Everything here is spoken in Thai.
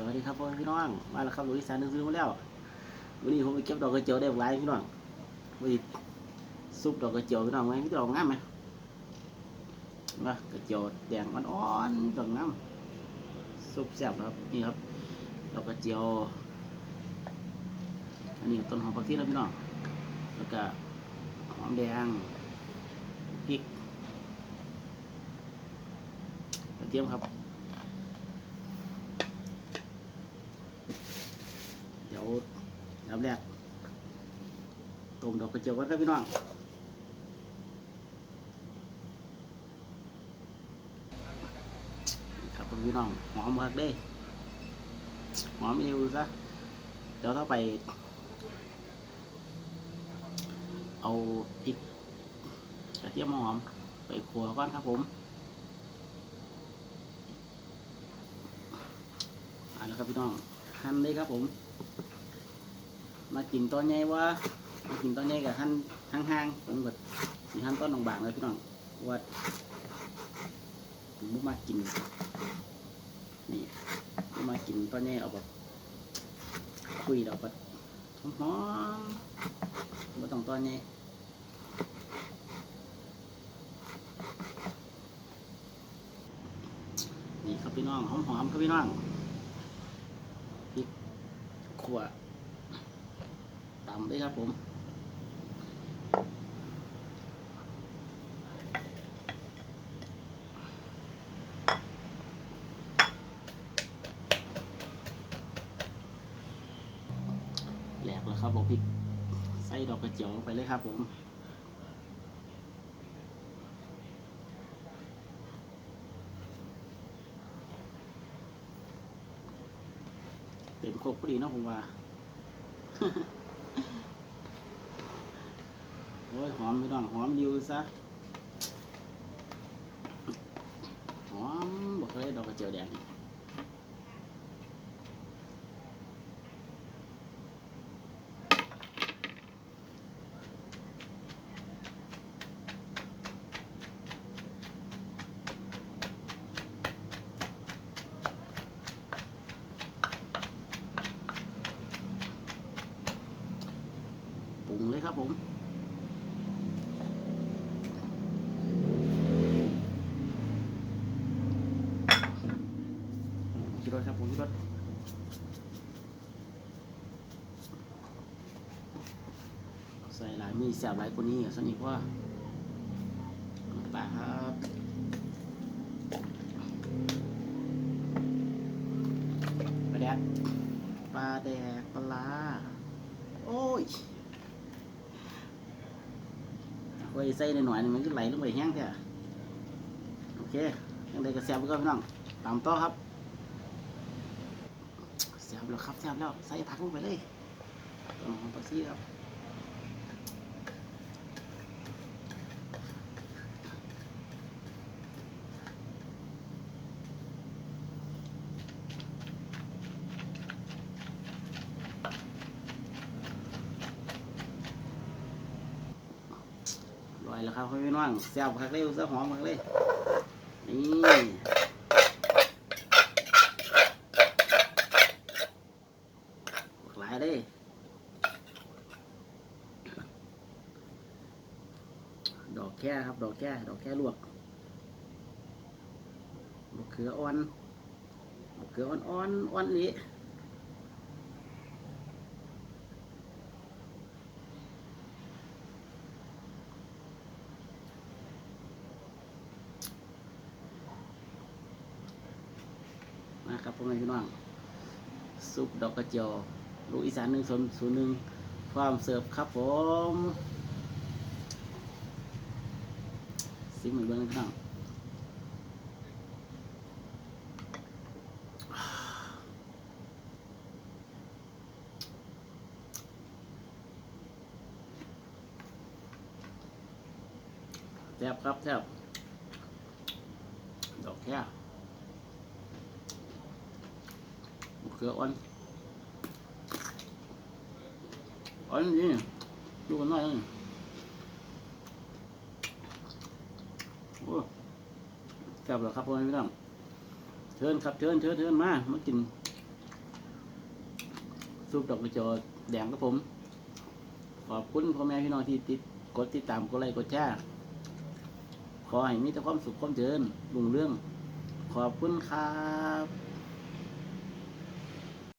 สวัสดีครับพ่อพี่น้องมาแล้วครับหลุยสานหนึ่งซื้อมาแล้ววันนี้ผมไปเก็บดอกกระเจียวได้หลายพี่น้องวันนี้ซุปดอกกระเจียวพี่น้องไหมพี่ดอกงามไหมมากระเจียวแดงมันอ่อนดอกงามซุปแซ่บครับนี่ครับดอกกระเจียวอันนี้ต้นหอมผักชีแล้วพี่น้องแล้วก็หอมแดงพริกกระเทียมครับ อันดับแรกต้มดอกกระเจียวก่อนครับพี่น้องครับพี่น้องหอมมากเด้หอมเอวซะเดี๋ยวถ้าไป เอาพริกกระเทียมหอมไปขัวก่อนครับผมเอาละครับพี่น้องหั่นเลยครับผม มากินตอนใหญ่ว่ามากินตอนใหญ่กับหั่นห่างๆผมแบบสีหั่นต้นบางเลยพี่น้องว่าผมบ่มากิน นี่บ่มากินตอนใหญ่เอาแบบคุยเราแบบหอมๆไม่ต้องตอนใหญ่นี่ครับพี่น้องหอมๆครับพี่น้องพริกขั่วำด้วยครับผมแหลกแล้วครับผมพริกใส่ดอกกระเจียวไปเลยครับผมเต็มโคกพอดีเนาะผมว่า โอ้ยหอมไม่ต้องหอมดิวซะหอมบอกเลยดอกกระเจียวแดงปรุงเลยครับผม ชิรสครับผมชิรสใส่หลายมีแสบหลายคนนี้สนิทว่าปลาครับปลาแดกปลาแดกปลาโอ้ยไว้ใส่หน่อยๆหนึงมันก็ไหลลงไปแห้งแท้โอเคยังไงก็แซ่บก่อนพี่น้องตามต่อครับ บแล้วครับแซ่บแล้วใส่ผักลงไปเลยต้นหอมผักชีครับลอยแล้วครับพี่น้องแซ่บผักเลยแซ่บหอมผักเลยนี่ หลายเลยดอกแค่ครับ ดอกแค่ดอกแค่ลวกมะเขืออ่อนมะเขืออ่อนอ่อนอ่อนนี้มาครับพ่อแม่พี่น้องซุปดอกกระเจียว ลูกอีสานหนึ่งศูนย์ศูนย์หนึ่งความเสิร์ฟครับผมซิมเหมือนเบิ้งนะครับแซบครับแซบดอกแค่มะเขืออ่อน อันนี้ดูกันหน่อยนี่โอ้แซ่บเหรอครับพ่อแม่พี่น้องเชิญครับเชิญเชิญเชิญมามากินซุปดอกกระจียวแดงครับผม ขอบคุณพ่อแม่พี่น้องที่ติดกดติดตามกดไลค์กดแชร์ขอให้มีแต่ความสุขความเจริญรุ่งเรื่อง ขอบคุณครับ